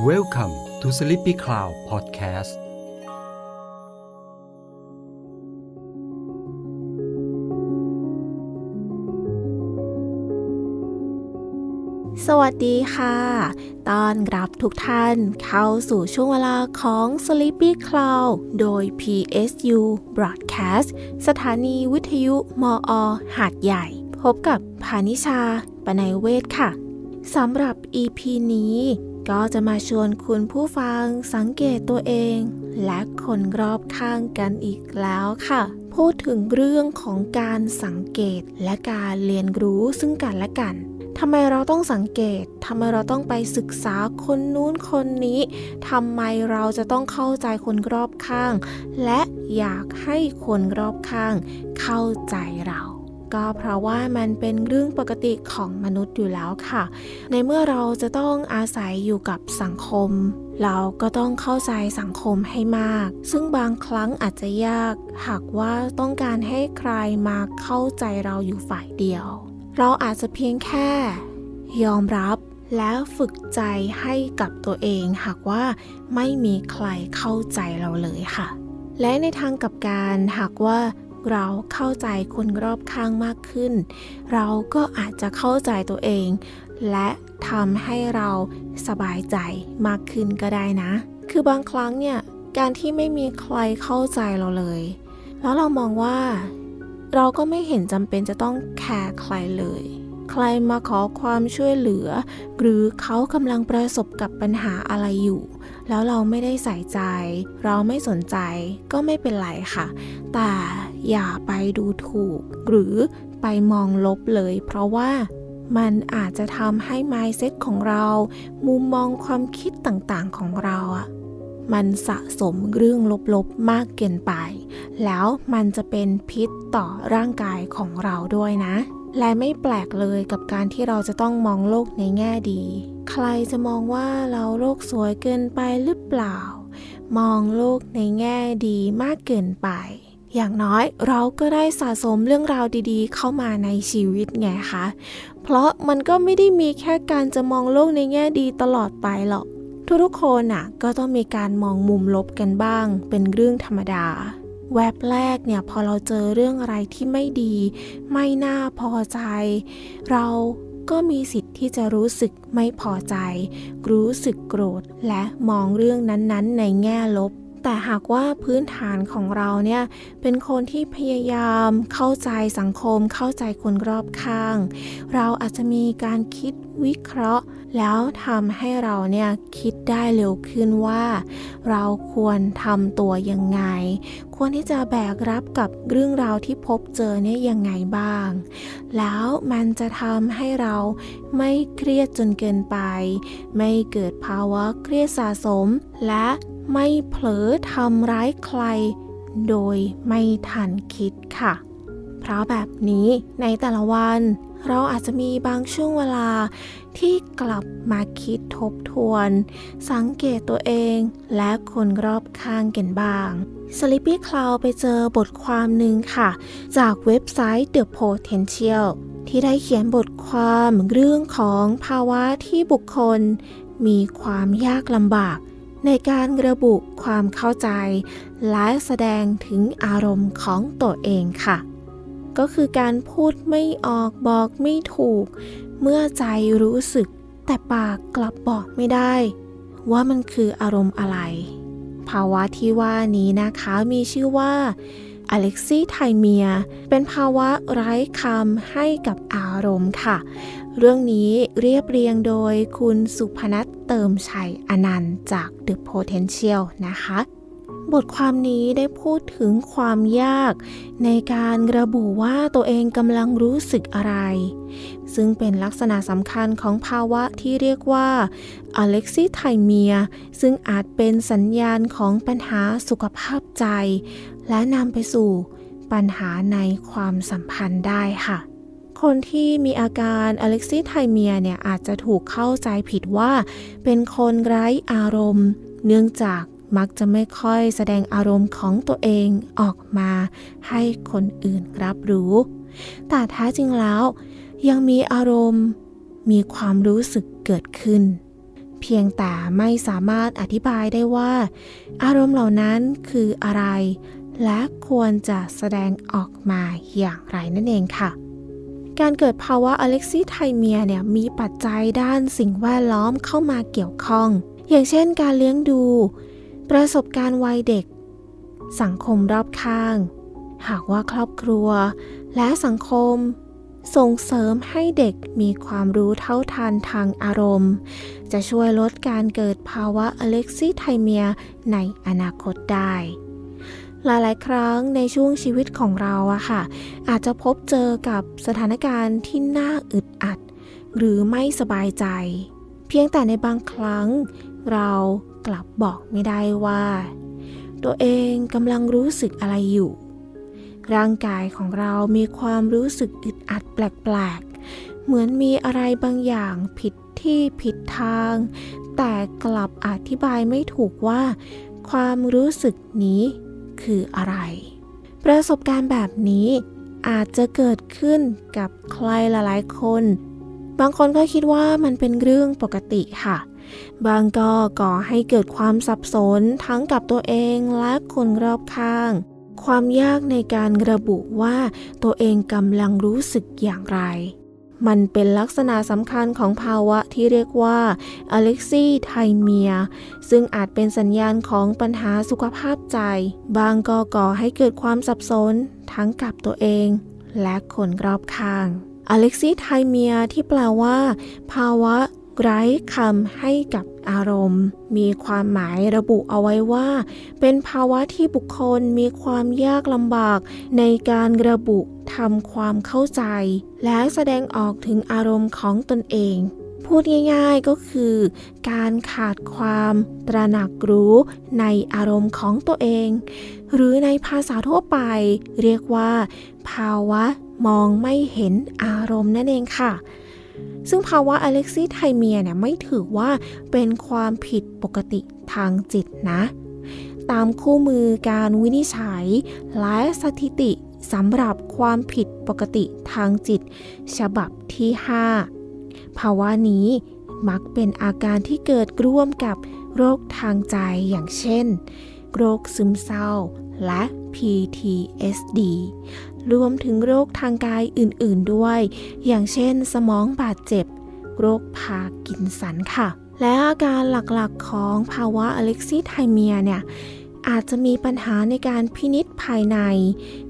Welcome to Sleepy Cloud Podcast สวัสดีค่ะต้อนรับทุกท่านเข้าสู่ช่วงเวลาของ Sleepy Cloud โดย PSU Broadcast สถานีวิทยุ มอ หาดใหญ่ พบกับพานิชา ปนัยเวศค่ะ สำหรับ EP นี้ ก็จะมาชวนคุณผู้ฟังสังเกตตัวเอง และคนรอบข้างกันอีกแล้วค่ะ พูดถึงเรื่องของการสังเกตและการเรียนรู้ซึ่งกันและกันทำไมเราต้องสังเกต ทำไมเราต้องไปศึกษาคนนู้นคนนี้ ทำไมเราจะต้องเข้าใจคนรอบข้าง และอยากให้คนรอบข้างเข้าใจเรา ก็เพราะว่ามันเป็นเรื่องปกติของมนุษย์อยู่แล้วค่ะ ในเมื่อเราจะต้องอาศัยอยู่กับสังคม เราก็ต้องเข้าใจสังคมให้มาก ซึ่งบางครั้งอาจจะยาก หากว่าต้องการให้ใครมาเข้าใจเราอยู่ฝ่ายเดียว เราอาจจะเพียงแค่ ยอมรับและฝึกใจให้กับตัวเอง หากว่าไม่มีใครเข้าใจเราเลยค่ะ และในทางกับการหากว่า เราเข้าใจคนรอบข้างมากขึ้น เราก็อาจจะเข้าใจตัวเอง และทำให้เราสบายใจมากขึ้นก็ได้นะ คือบางครั้งเนี่ยการที่ไม่มีใครเข้าใจเราเลย แล้วเรามองว่า เราก็ไม่เห็นจำเป็นจะต้องแคร์ใครเลย ใครมาขอความช่วยเหลือ หรือเขากำลังประสบกับปัญหาอะไรอยู่ แล้วเราไม่ได้ใส่ใจ เราไม่สนใจก็ไม่เป็นไรค่ะ แต่ อย่าไปดูถูก หรือไปมองลบเลย เพราะว่ามันอาจจะทำให้ mindset ของเรา มุมมองความคิดต่างๆของเราอะมันสะสมเรื่องลบๆมากเกินไป แล้วมันจะเป็นพิษต่อร่างกายของเราด้วยนะ และไม่แปลกเลยกับการที่เราจะต้องมองโลกในแง่ดี ใครจะมองว่าเราโลกสวยเกินไปหรือเปล่า มองโลกในแง่ดีมากเกินไป อย่างน้อยเราก็ได้สะสมเรื่องราวดีๆ เข้ามาในชีวิตไงคะ เพราะมันก็ไม่ได้มีแค่การจะมองโลกในแง่ดีตลอดไปหรอก ทุกๆคนน่ะก็ต้องมีการมองมุมลบกันบ้าง เป็นเรื่องธรรมดา แวบแรกเนี่ยพอเราเจอเรื่องอะไรที่ไม่ดี ไม่น่าพอใจ เราก็มีสิทธิ์ที่จะรู้สึกไม่พอใจ รู้สึกโกรธ และมองเรื่องนั้นๆ ในแง่ลบ แต่หากว่าพื้นฐานของเราเนี่ยเป็นคนที่พยายามเข้าใจสังคม เข้าใจคนรอบข้าง เราอาจจะมีการคิดวิเคราะห์ แล้วทำให้เราเนี่ยคิดได้เร็วขึ้นว่า เราควรทำตัวยังไง ควรที่จะแบกรับกับเรื่องราวที่พบเจอเนี่ยยังไงบ้าง แล้วมันจะทำให้เราไม่เครียดจนเกินไป ไม่เกิดภาวะเครียดสะสมและ ไม่เผลอทำร้ายใคร โดยไม่ทันคิดค่ะ เพราะแบบนี้ในแต่ละวัน เราอาจจะมีบางช่วงเวลาที่กลับมาคิดทบทวน สังเกตตัวเองและคนรอบข้างกันบ้าง Sleepy Cloud ไปเจอบทความหนึ่งค่ะ จากเว็บไซต์ The Potential ที่ได้เขียนบทความเรื่องของภาวะที่บุคคล มีความยากลำบาก ในการระบุความเข้าใจ และแสดงถึงอารมณ์ของตัวเองค่ะ ก็คือการพูดไม่ออกบอกไม่ถูก เมื่อใจรู้สึก แต่ปากกลับบอกไม่ได้ ว่ามันคืออารมณ์อะไร ภาวะที่ว่านี้นะคะมีชื่อว่าอเล็กซี่ไทเมีย เป็นภาวะไร้คำให้กับอารมณ์ค่ะ เรื่องนี้เรียบเรียงโดยคุณสุพนัทเติมชัยอนันต์จาก The Potential นะคะ บทความนี้ได้พูดถึงความยาก ในการระบุว่าตัวเองกำลังรู้สึกอะไร ซึ่งเป็นลักษณะสำคัญของภาวะที่เรียกว่าอเล็กซิไทเมีย ซึ่งอาจเป็นสัญญาณของปัญหาสุขภาพใจ และนำไปสู่ปัญหาในความสัมพันธ์ได้ค่ะ คนที่มีอาการอเล็กซิไทเมียเนี่ยอาจจะถูกเข้าใจผิดว่า เป็นคนไร้อารมณ์ เนื่องจากมักจะไม่ค่อยแสดงอารมณ์ของตัวเองออกมาให้คนอื่นรับรู้ แต่แท้จริงแล้ว ยังมีอารมณ์มีความรู้สึกเกิดขึ้นเเพียงแต่ไม่สามารถอธิบายได้ว่า อารมณ์เหล่านั้นคืออะไร และควรจะแสดงออกมาอย่างไรนั่นเองค่ะ การเกิดภาวะอเล็กซิไทเมียเนี่ยมีปัจจัยด้านสิ่งแวดล้อมเข้ามาเกี่ยวข้อง อย่างเช่นการเลี้ยงดู ประสบการณ์วัยเด็ก สังคมรอบข้าง หากว่าครอบครัว และสังคม ส่งเสริมให้เด็กมีความรู้เท่าทันทางอารมณ์ จะช่วยลดการเกิดภาวะอเล็กซิไทเมียในอนาคตได้ หลายๆ ครั้งในช่วงชีวิตของเราอะค่ะ อาจจะพบเจอกับสถานการณ์ที่น่าอึดอัด หรือไม่สบายใจ เพียงแต่ในบางครั้ง เรากลับบอกไม่ได้ว่า ตัวเองกำลังรู้สึกอะไรอยู่ ร่างกายของเรามีความรู้สึกอึดอัดแปลกๆ เหมือนมีอะไรบางอย่างผิดที่ผิดทาง แต่กลับอธิบายไม่ถูกว่า ความรู้สึกนี้ คืออะไร ประสบการณ์แบบนี้อาจจะเกิดขึ้นกับใครหลายๆคน บางคนก็คิดว่ามันเป็นเรื่องปกติค่ะ บางก็ก่อให้เกิดความสับสนทั้งกับตัวเองและคนรอบข้าง ความยากในการระบุว่าตัวเองกำลังรู้สึกอย่างไร มันเป็นลักษณะสำคัญของภาวะที่เรียกว่าอเล็กซีไทเมีย ซึ่งอาจเป็นสัญญาณของปัญหาสุขภาพใจ บางก็ก่อให้เกิดความสับสน ทั้งกับตัวเอง และคนรอบข้างอเล็กซีไทเมียที่แปลว่า ภาวะ ไร้คำให้กับอารมณ์ มีความหมายระบุเอาไว้ว่า เป็นภาวะที่บุคคลมีความยากลำบาก ในการระบุทำความเข้าใจ และแสดงออกถึงอารมณ์ของตนเอง พูดง่ายๆก็คือ การขาดความตระหนักรู้ในอารมณ์ของตัวเอง หรือในภาษาทั่วไป เรียกว่า ภาวะมองไม่เห็นอารมณ์นั่นเองค่ะ ซึ่งภาวะอเล็กซิไทเมียเนี่ยไม่ถือว่าเป็นความผิดปกติทางจิตนะ ตามคู่มือการวินิจฉัย และสถิติสำหรับความผิดปกติทางจิต ฉบับที่ 5 ภาวะนี้มักเป็นอาการที่เกิดร่วมกับโรคทางใจอย่างเช่น โรคซึมเศร้าและ PTSD รวมถึงโรคทางกายอื่นๆด้วย อย่างเช่นสมองบาดเจ็บ โรคพากินสันค่ะ และอาการหลักๆของภาวะอเล็กซิไทเมียเนี่ยอาจจะมีปัญหาในการพินิษภายใน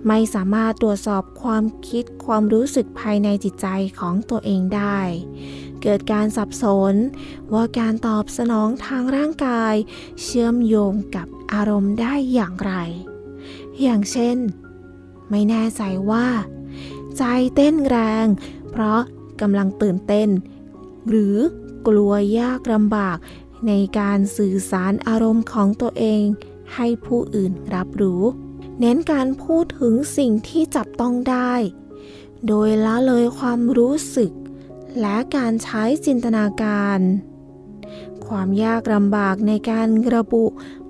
ไม่สามารถตรวจสอบความคิดความรู้สึกภายในจิตใจของตัวเองได้ เกิดการสับสนว่าการตอบสนองทางร่างกาย เชื่อมโยงกับอารมณ์ได้อย่างไร อย่างเช่น ไม่แน่ใจว่า ใจเต้นแรง เพราะกำลังตื่นเต้น หรือกลัวยากลำบากในการสื่อสารอารมณ์ของตัวเอง ให้ผู้อื่นรับรู้ เน้นการพูดถึงสิ่งที่จับต้องได้ โดยละเลยความรู้สึก และการใช้จินตนาการ ความยากลำบากในการระบุ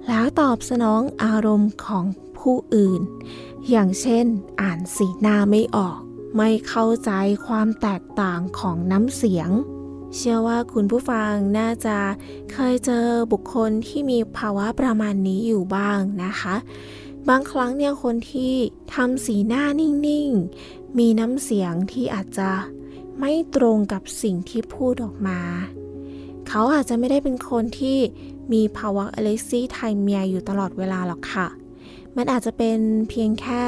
และตอบสนองอารมณ์ของผู้อื่น อย่างเช่น อ่านสีหน้าไม่ออก ไม่เข้าใจความแตกต่างของน้ำเสียง เชื่อว่าคุณผู้ฟังน่าจะเคยเจอบุคคลที่มีภาวะประมาณนี้อยู่บ้างนะคะ บางครั้งเนี่ยคนที่ทำสีหน้านิ่งๆ มีน้ำเสียงที่อาจจะไม่ตรงกับสิ่งที่พูดออกมา เขาอาจจะไม่ได้เป็นคนที่มีภาวะอเล็กซีไทเมียอยู่ตลอดเวลาหรอกค่ะ มันอาจจะเป็นเพียงแค่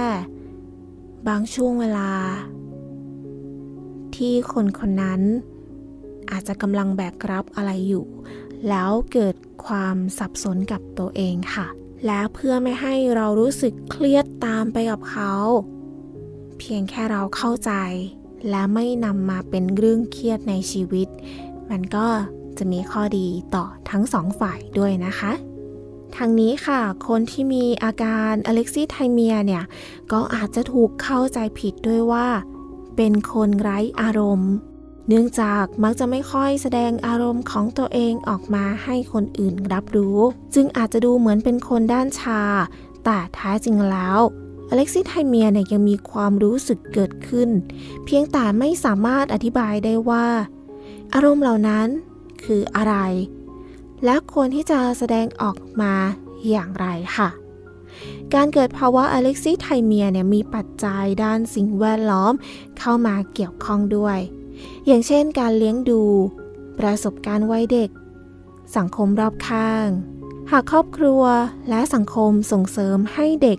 บางช่วงเวลา ที่คนคนนั้น อาจจะกำลังแบกรับอะไรอยู่ แล้วเกิดความสับสนกับตัวเองค่ะ และเพื่อไม่ให้เรารู้สึกเครียดตามไปกับเขา เพียงแค่เราเข้าใจ และไม่นำมาเป็นเรื่องเครียดในชีวิต มันก็จะมีข้อดีต่อทั้งสองฝ่ายด้วยนะคะ ทางนี้ค่ะ คนที่มีอาการอเล็กซิไทเมียเนี่ย ก็อาจจะถูกเข้าใจผิดด้วยว่า เป็นคนไร้อารมณ์ เนื่องจากมักจะไม่ค่อยแสดงอารมณ์ของตัวเองออกมาให้คนอื่นรับรู้ จึงอาจจะดูเหมือนเป็นคนด้านชา แต่แท้จริงแล้วอเล็กซิไทเมียเนี่ยยังมีความรู้สึกเกิดขึ้น เพียงแต่ไม่สามารถอธิบายได้ว่า อารมณ์เหล่านั้นคืออะไร และควรที่จะแสดงออกมาอย่างไรค่ะ การเกิดภาวะอเล็กซิไทเมียเนี่ยมีปัจจัยด้านสิ่งแวดล้อมเข้ามาเกี่ยวข้องด้วย อย่างเช่นการเลี้ยงดู ประสบการณ์วัยเด็ก สังคมรอบข้าง หากครอบครัวและสังคมส่งเสริมให้เด็ก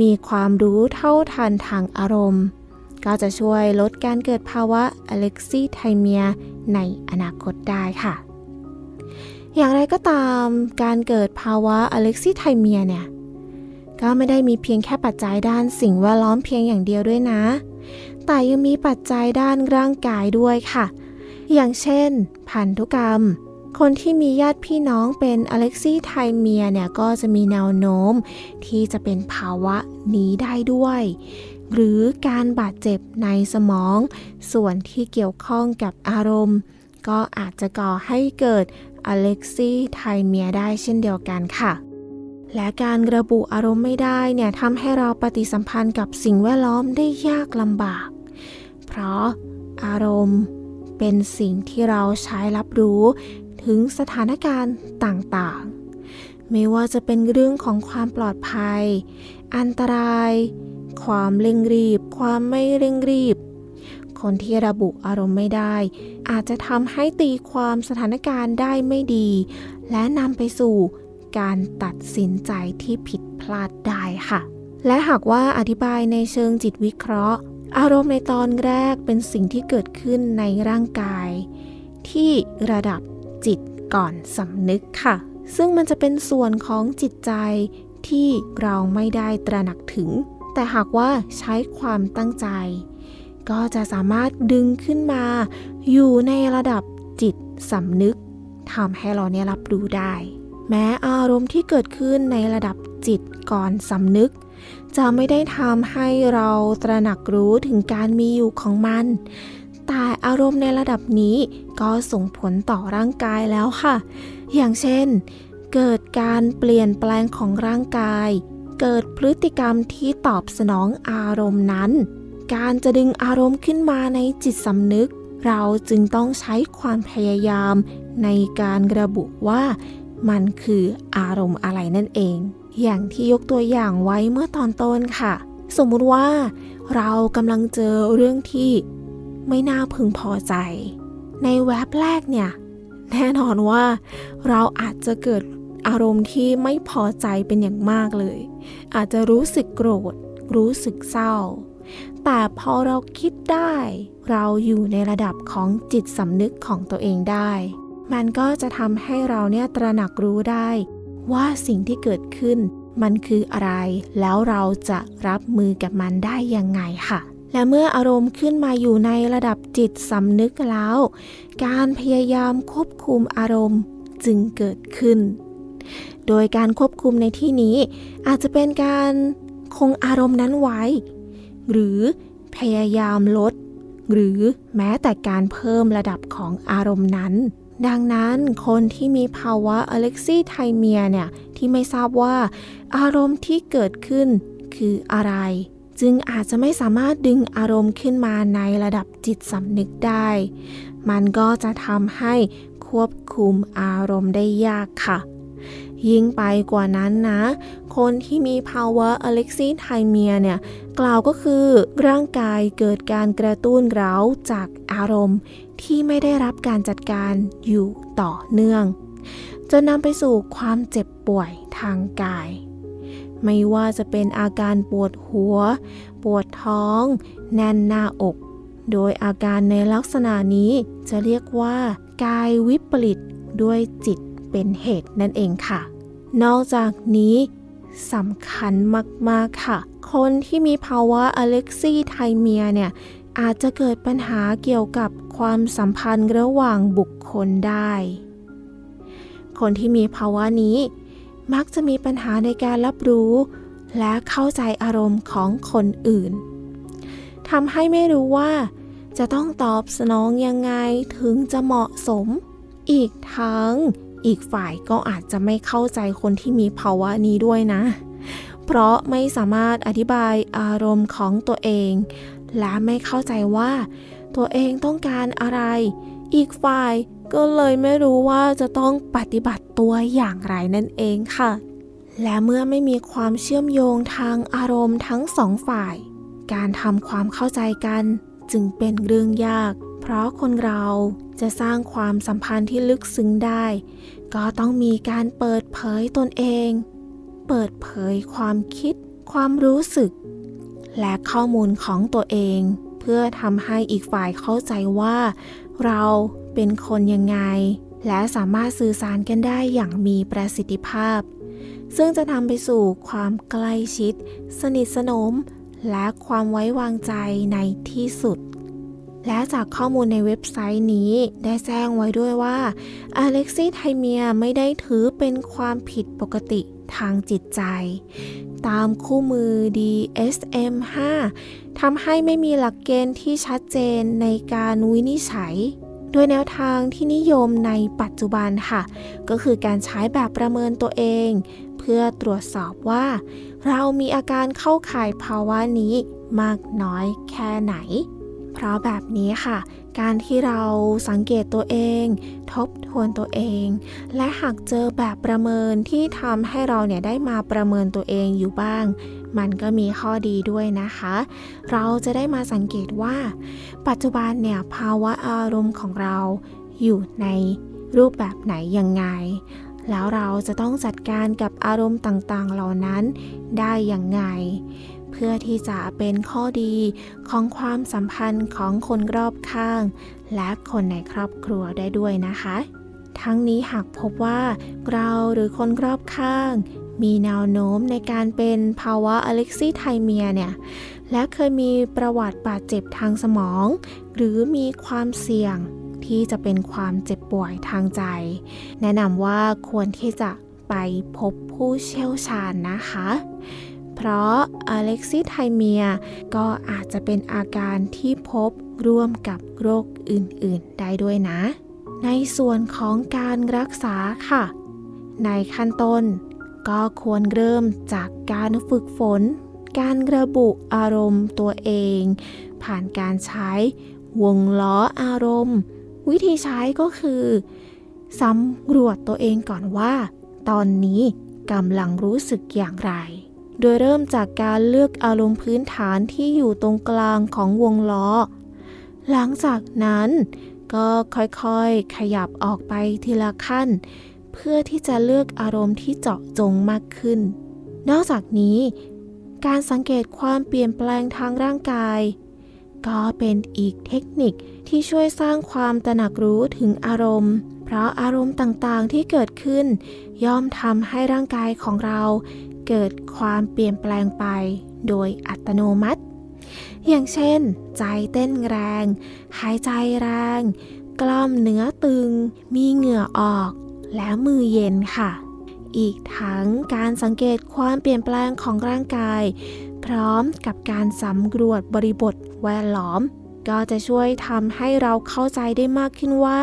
มีความรู้เท่าทันทางอารมณ์ ก็จะช่วยลดการเกิดภาวะอเล็กซิไทเมียในอนาคตได้ค่ะ อย่างไรก็ตามการเกิดภาวะอเล็กซิไทเมียเนี่ยก็ไม่ได้มีเพียงแค่ปัจจัยด้านสิ่งแวดล้อมเพียงอย่างเดียวด้วยนะ แต่ยังมีปัจจัยด้านร่างกายด้วยค่ะ อย่างเช่น พันธุกรรม คนที่มีญาติพี่น้องเป็นอเล็กซี่ไทเมียเนี่ยก็จะมีแนวโน้ม ที่จะเป็นภาวะนี้ได้ด้วย หรือการบาดเจ็บในสมอง ส่วนที่เกี่ยวข้องกับอารมณ์ ก็อาจจะก่อให้เกิด อเล็กซี่ไทเมียได้เช่นเดียวกันค่ะ และการระบุอารมณ์ไม่ได้เนี่ยทำให้เราปฏิสัมพันธ์กับสิ่งแวดล้อมได้ยากลำบาก เพราะอารมณ์เป็นสิ่งที่เราใช้รับรู้ถึงสถานการณ์ต่างๆ ไม่ว่าจะเป็นเรื่องของความปลอดภัย อันตราย ความเร่งรีบ ความไม่เร่งรีบ คนที่ระบุอารมณ์ไม่ได้ อาจจะทำให้ตีความสถานการณ์ได้ไม่ดี และนำไปสู่การตัดสินใจที่ผิดพลาดได้ค่ะ และหากว่าอธิบายในเชิงจิตวิเคราะห์ อารมณ์ในตอนแรกเป็นสิ่งที่เกิดขึ้นในร่างกาย ที่ระดับจิตก่อนสำนึกค่ะ ซึ่งมันจะเป็นส่วนของจิตใจที่เราไม่ได้ตระหนักถึง แต่หากว่าใช้ความตั้งใจ ก็จะสามารถดึงขึ้นมา อยู่ในระดับจิตสำนึกทำให้เราเนี่ยรับรู้ได้ แม้อารมณ์ที่เกิดขึ้นในระดับจิตก่อนสำนึก จะไม่ได้ทำให้เราตระหนักรู้ถึงการมีอยู่ของมัน แต่อารมณ์ในระดับนี้ก็ส่งผลต่อร่างกายแล้วค่ะ อย่างเช่น เกิดการเปลี่ยนแปลงของร่างกาย เกิดพฤติกรรมที่ตอบสนองอารมณ์นั้น การจะดึงอารมณ์ขึ้นมาในจิตสำนึก เราจึงต้องใช้ความพยายามในการระบุว่ามันคืออารมณ์อะไรนั่นเอง อย่างที่ยกตัวอย่างไว้เมื่อตอนต้นค่ะ สมมุติว่า เรากำลังเจอเรื่องที่ไม่น่าพึงพอใจ ในแว็บแรกเนี่ย แน่นอนว่าเราอาจจะเกิดอารมณ์ที่ไม่พอใจเป็นอย่างมากเลย อาจจะรู้สึกโกรธ รู้สึกเศร้า แต่พอเราคิดได้ เราอยู่ในระดับของจิตสำนึกของตัวเองได้ มันก็จะทำให้เราเนี่ยตระหนักรู้ได้ ว่าสิ่งที่เกิดขึ้น มันคืออะไร แล้วเราจะรับมือกับมันได้ยังไงค่ะ และเมื่ออารมณ์ขึ้นมาอยู่ในระดับจิตสำนึกแล้ว การพยายามควบคุมอารมณ์จึงเกิดขึ้น โดยการควบคุมในที่นี้ อาจจะเป็นการคงอารมณ์นั้นไว้ หรือพยายามลด หรือแม้แต่การเพิ่มระดับของอารมณ์นั้น ดังนั้นคนที่มีภาวะอเล็กซีไทเมียเนี่ย ที่ไม่ทราบว่าอารมณ์ที่เกิดขึ้นคืออะไร จึงอาจจะไม่สามารถดึงอารมณ์ขึ้นมาในระดับจิตสำนึกได้ มันก็จะทำให้ควบคุมอารมณ์ได้ยากค่ะ ยิ่งไปกว่านั้นนะ คนที่มีภาวะอเล็กซีไทเมียเนี่ย กล่าวก็คือร่างกายเกิดการกระตุ้นเร้าจากอารมณ์ ที่ไม่ได้รับการจัดการอยู่ต่อเนื่อง จนนำไปสู่ความเจ็บป่วยทางกาย ไม่ว่าจะเป็นอาการปวดหัว ปวดท้อง แน่นหน้าอก โดยอาการในลักษณะนี้จะเรียกว่า กายวิปริตด้วยจิต เป็นเหตุนั่นเองค่ะ นอกจากนี้สำคัญมาก ๆ ค่ะ คนที่มีภาวะอเล็กซี่ไทเมียเนี่ย อาจจะเกิดปัญหาเกี่ยวกับความสัมพันธ์ระหว่างบุคคลได้ คนที่มีภาวะนี้ มักจะมีปัญหาในการรับรู้ และเข้าใจอารมณ์ของคนอื่นทำให้ไม่รู้ว่า จะต้องตอบสนองยังไงถึงจะเหมาะสม อีกทั้ง อีกฝ่ายก็อาจจะไม่เข้าใจคนที่มีภาวะนี้ด้วยนะ เพราะไม่สามารถอธิบายอารมณ์ของตัวเอง และไม่เข้าใจว่า ตัวเองต้องการอะไร อีกฝ่ายก็เลยไม่รู้ว่าจะต้องปฏิบัติตัวอย่างไรนั่นเองค่ะ และเมื่อไม่มีความเชื่อมโยงทางอารมณ์ทั้งสองฝ่าย การทำความเข้าใจกันจึงเป็นเรื่องยาก เพราะคนเราจะสร้างความสัมพันธ์ที่ลึกซึ้งได้ ก็ต้องมีการเปิดเผยตนเอง เปิดเผยความคิด ความรู้สึก และข้อมูลของตัวเอง เพื่อทำให้อีกฝ่ายเข้าใจว่า เราเป็นคนยังไง และสามารถสื่อสารกันได้อย่างมีประสิทธิภาพ ซึ่งจะนำไปสู่ความใกล้ชิด สนิทสนม และความไว้วางใจในที่สุด และจากข้อมูลในเว็บไซต์นี้ได้แจ้งไว้ด้วยว่าอเล็กซี่ไทเมียไม่ได้ถือเป็นความผิดปกติทางจิตใจ ตามคู่มือ DSM-5 ทำให้ไม่มีหลักเกณฑ์ที่ชัดเจนในการวินิจฉัยโดยแนวทางที่นิยมในปัจจุบันค่ะ ก็คือการใช้แบบประเมินตัวเอง เพื่อตรวจสอบว่า เรามีอาการเข้าข่ายภาวะนี้มากน้อยแค่ไหน เพราะแบบนี้ค่ะ การที่เราสังเกตตัวเอง ทบทวนตัวเอง และหากเจอแบบประเมินที่ทำให้เราเนี่ยได้มาประเมินตัวเองอยู่บ้าง มันก็มีข้อดีด้วยนะคะ เราจะได้มาสังเกตว่า ปัจจุบันเนี่ยภาวะอารมณ์ของเราอยู่ในรูปแบบไหนยังไง แล้วเราจะต้องจัดการกับอารมณ์ต่างๆ เหล่านั้นได้อย่างไง เพื่อที่จะเป็นข้อดีของความสัมพันธ์ของคนรอบข้าง และคนในครอบครัวได้ด้วยนะคะ ทั้งนี้หากพบว่าเราหรือคนรอบข้าง มีแนวโน้มในการเป็นภาวะอเล็กซีไทเมียเนี่ยและเคยมีประวัติบาดเจ็บทางสมอง หรือมีความเสี่ยงที่จะเป็นความเจ็บป่วยทางใจ แนะนำว่าควรที่จะไปพบผู้เชี่ยวชาญนะคะ เพราะอเล็กซิไทเมียก็อาจจะเป็นอาการที่พบร่วมกับโรคอื่นๆ ได้ด้วยนะ ในส่วนของการรักษาค่ะ ในขั้นต้น ก็ควรเริ่มจากการฝึกฝน การระบุอารมณ์ตัวเอง ผ่านการใช้วงล้ออารมณ์ วิธีใช้ก็คือสำรวจตัวเองก่อนว่า ตอนนี้กำลังรู้สึกอย่างไร โดยเริ่มจากการเลือกอารมณ์พื้นฐานที่อยู่ตรงกลางของวงล้อ หลังจากนั้นก็ค่อยๆขยับออกไปทีละขั้น เพื่อที่จะเลือกอารมณ์ที่เจาะจงมากขึ้น นอกจากนี้ การสังเกตความเปลี่ยนแปลงทางร่างกาย ก็เป็นอีกเทคนิคที่ช่วยสร้างความตระหนักรู้ถึงอารมณ์เพราะอารมณ์ต่างๆที่เกิดขึ้น ย่อมทำให้ร่างกายของเรา เกิดความเปลี่ยนแปลงไปโดยอัตโนมัติ อย่างเช่น ใจเต้นแรง หายใจแรง กล้ามเนื้อตึง มีเหงื่อออก และมือเย็นค่ะ อีกทั้งการสังเกตความเปลี่ยนแปลงของร่างกาย พร้อมกับการสำรวจบริบทแวดล้อม ก็จะช่วยทำให้เราเข้าใจได้มากขึ้นว่า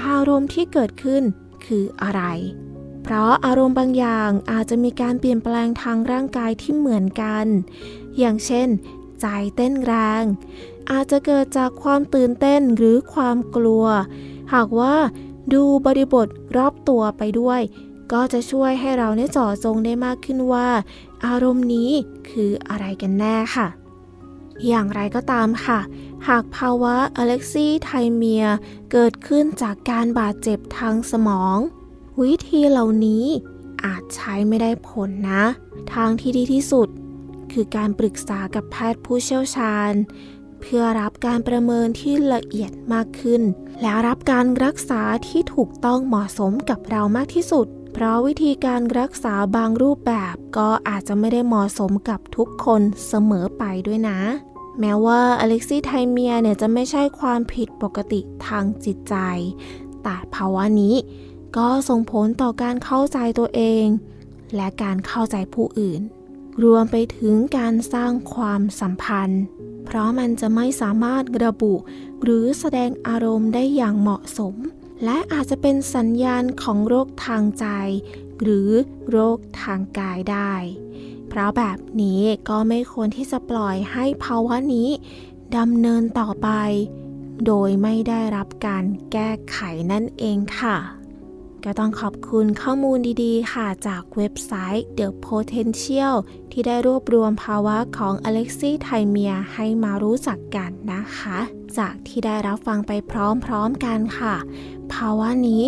อารมณ์ที่เกิดขึ้นคืออะไร เพราะอารมณ์บางอย่างอาจจะมีการเปลี่ยนแปลงทางร่างกายที่เหมือนกัน อย่างเช่น ใจเต้นแรง อาจจะเกิดจากความตื่นเต้นหรือความกลัว หากว่าดูบริบทรอบตัวไปด้วย ก็จะช่วยให้เราได้จ่อจงได้มากขึ้นว่า อารมณ์นี้คืออะไรกันแน่ค่ะ อย่างไรก็ตามค่ะ หากภาวะอเล็กซี่ไทเมียเกิดขึ้นจากการบาดเจ็บทางสมอง วิธีเหล่านี้อาจใช้ไม่ได้ผลนะ ทางที่ดีที่สุด คือการปรึกษากับแพทย์ผู้เชี่ยวชาญ เพื่อรับการประเมินที่ละเอียดมากขึ้น และรับการรักษาที่ถูกต้องเหมาะสมกับเรามากที่สุด เพราะวิธีการรักษาบางรูปแบบก็อาจจะไม่ได้เหมาะสมกับทุกคนเสมอไปด้วยนะแม้ว่าอเล็กซี่ไทเมียเนี่ยจะไม่ใช่ความผิดปกติทางจิตใจ แต่ภาวะนี้ ก็ส่งผลต่อการเข้าใจตัวเอง และการเข้าใจผู้อื่น รวมไปถึงการสร้างความสัมพันธ์ เพราะมันจะไม่สามารถระบุ หรือแสดงอารมณ์ได้อย่างเหมาะสม และอาจจะเป็นสัญญาณของโรคทางใจ หรือโรคทางกายได้ เพราะแบบนี้ก็ไม่ควรที่จะปล่อยให้ภาวะนี้ดำเนินต่อไป โดยไม่ได้รับการแก้ไขนั่นเองค่ะ ก็ต้องขอบคุณข้อมูลดีๆ ค่ะจากเว็บไซต์ The Potential ที่ได้รวบรวมภาวะของอเล็กซี่ไทเมียให้มารู้จักกันนะคะ จากที่ได้รับฟังไปพร้อมๆกันค่ะ ภาวะนี้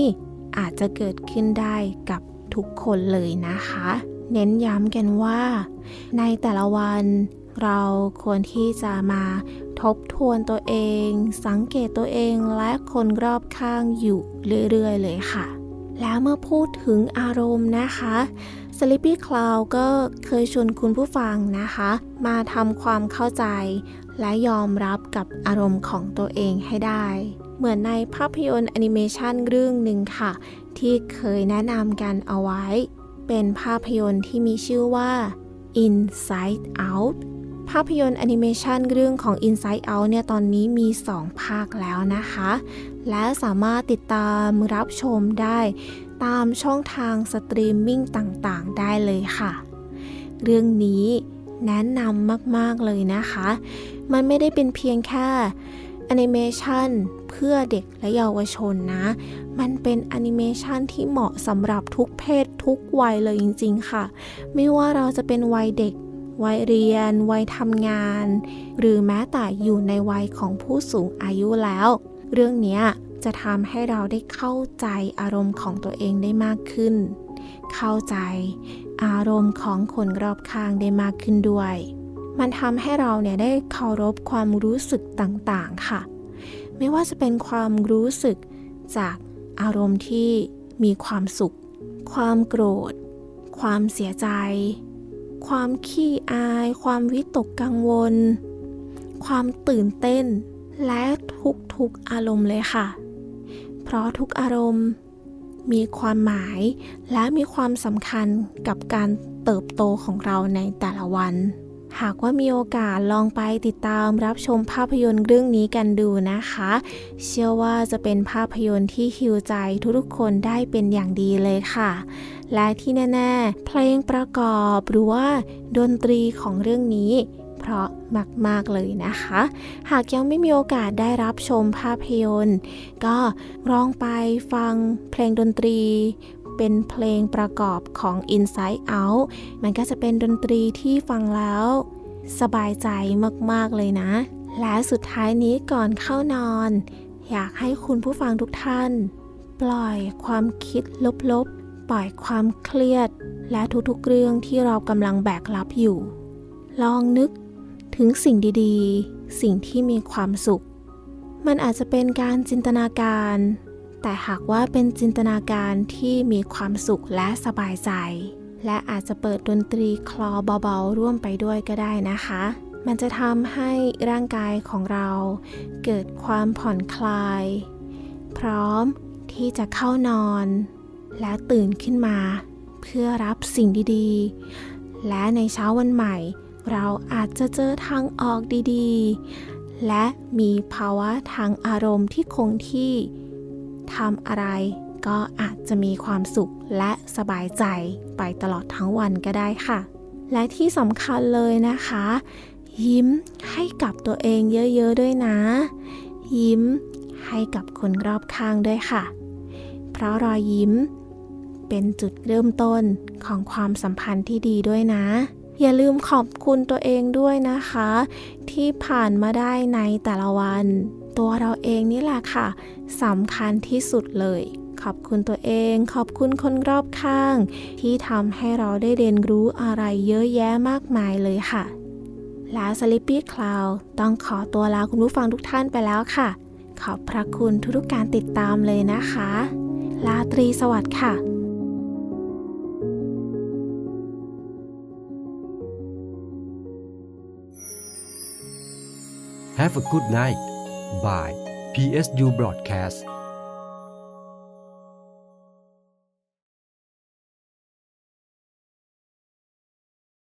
อาจจะเกิดขึ้นได้กับทุกคนเลยนะคะ เน้นย้ำกันว่า ในแต่ละวันเราควรที่จะมาทบทวนตัวเอง สังเกตตัวเองและคนรอบข้างอยู่เรื่อย ๆ เลยค่ะ แล้วเมื่อพูดถึงอารมณ์นะคะ Sleepy Cloud ก็เคยชวนคุณผู้ฟังนะคะ มาทำความเข้าใจ และยอมรับกับอารมณ์ของตัวเองให้ได้ เหมือนในภาพยนตร์แอนิเมชันเรื่องหนึ่งค่ะ ที่เคยแนะนำกันเอาไว้ เป็นภาพยนตร์ที่มีชื่อว่า Inside Out าพยนตร์แอนิเมชันเรื่องของ Inside Out เนี่ยตอนนี้มี 2 ภาคแล้วนะคะ และสามารถติดตามรับชมได้ตามช่องทางสตรีมมิ่งต่างๆ ได้เลยค่ะ เรื่องนี้แนะนำมากๆเลยนะคะ มันไม่ได้เป็นเพียงแค่แอนิเมชันเพื่อเด็กและเยาวชนนะ มันเป็นแอนิเมชันที่เหมาะสำหรับทุกเพศทุกวัยเลยจริง ๆ ค่ะ ไม่ว่าเราจะเป็นวัยเด็ก วัยเรียน วัยทำงาน หรือแม้แต่อยู่ในวัยของผู้สูงอายุแล้ว เรื่องนี้จะทำให้เราได้เข้าใจอารมณ์ของตัวเองได้มากขึ้น เข้าใจอารมณ์ของคนรอบข้างได้มากขึ้นด้วย มันทำให้เราเนี่ยได้เคารพความรู้สึกต่างๆค่ะ ไม่ว่าจะเป็นความรู้สึกจากอารมณ์ที่มีความสุข ความโกรธ ความเสียใจ ความขี้อาย ความวิตกกังวล ความตื่นเต้น และทุกๆอารมณ์เลยค่ะ เพราะทุกอารมณ์มีความหมายและมีความสำคัญกับการเติบโตของเราในแต่ละวัน หากว่ามีโอกาสลองไปติดตามรับชมภาพยนตร์เรื่องนี้กันดูนะคะ เชื่อว่าจะเป็นภาพยนตร์ที่ฮิวใจทุกๆคนได้เป็นอย่างดีเลยค่ะ และที่แน่ๆ เพลงประกอบหรือว่าดนตรีของเรื่องนี้เพราะมาก ๆ เลยนะคะ หากยังไม่มีโอกาสได้รับชมภาพยนตร์ ก็ลองไปฟังเพลงดนตรี เป็นเพลงประกอบของ Inside Out มันก็จะเป็นดนตรีที่ฟังแล้ว สบายใจมากๆเลยนะ และสุดท้ายนี้ก่อนเข้านอน อยากให้คุณผู้ฟังทุกท่าน ปล่อยความคิดลบๆ ปล่อยความเครียด และทุกๆเรื่องที่เรากำลังแบกรับอยู่ ลองนึกถึงสิ่งดีๆ สิ่งที่มีความสุข มันอาจจะเป็นการจินตนาการ แต่หากว่าเป็นจินตนาการที่มีความสุขและสบายใจ และอาจจะเปิดดนตรีคลอเบาๆร่วมไปด้วยก็ได้นะคะ มันจะทำให้ร่างกายของเราเกิดความผ่อนคลาย พร้อมที่จะเข้านอน และตื่นขึ้นมา เพื่อรับสิ่งดีๆ และในเช้าวันใหม่ เราอาจจะเจอทางออกดีๆ และมีภาวะทางอารมณ์ที่คงที่ ทำอะไร ก็อาจจะมีความสุขและสบายใจไปตลอดทั้งวันก็ได้ค่ะ และที่สำคัญเลยนะคะ ยิ้มให้กับตัวเองเยอะๆด้วยนะ ยิ้มให้กับคนรอบข้างด้วยค่ะ เพราะรอยยิ้ม เป็นจุดเริ่มต้นของความสัมพันธ์ที่ดีด้วยนะ อย่าลืมขอบคุณตัวเองด้วยนะคะ ที่ผ่านมาได้ในแต่ละวัน ตัวเราเองนี่แหละค่ะสำคัญที่สุดเลย ขอบคุณตัวเอง ขอบคุณคนรอบข้าง ที่ทำให้เราได้เรียนรู้อะไรเยอะแยะมากมายเลยค่ะ และ Sleepy Cloud ต้องขอตัวลาคุณผู้ฟังทุกท่านไปแล้วค่ะ ขอบพระคุณทุกๆการติดตามเลยนะคะ ลาตรีสวัสดิ์ค่ะ Have a good night by PSU Broadcast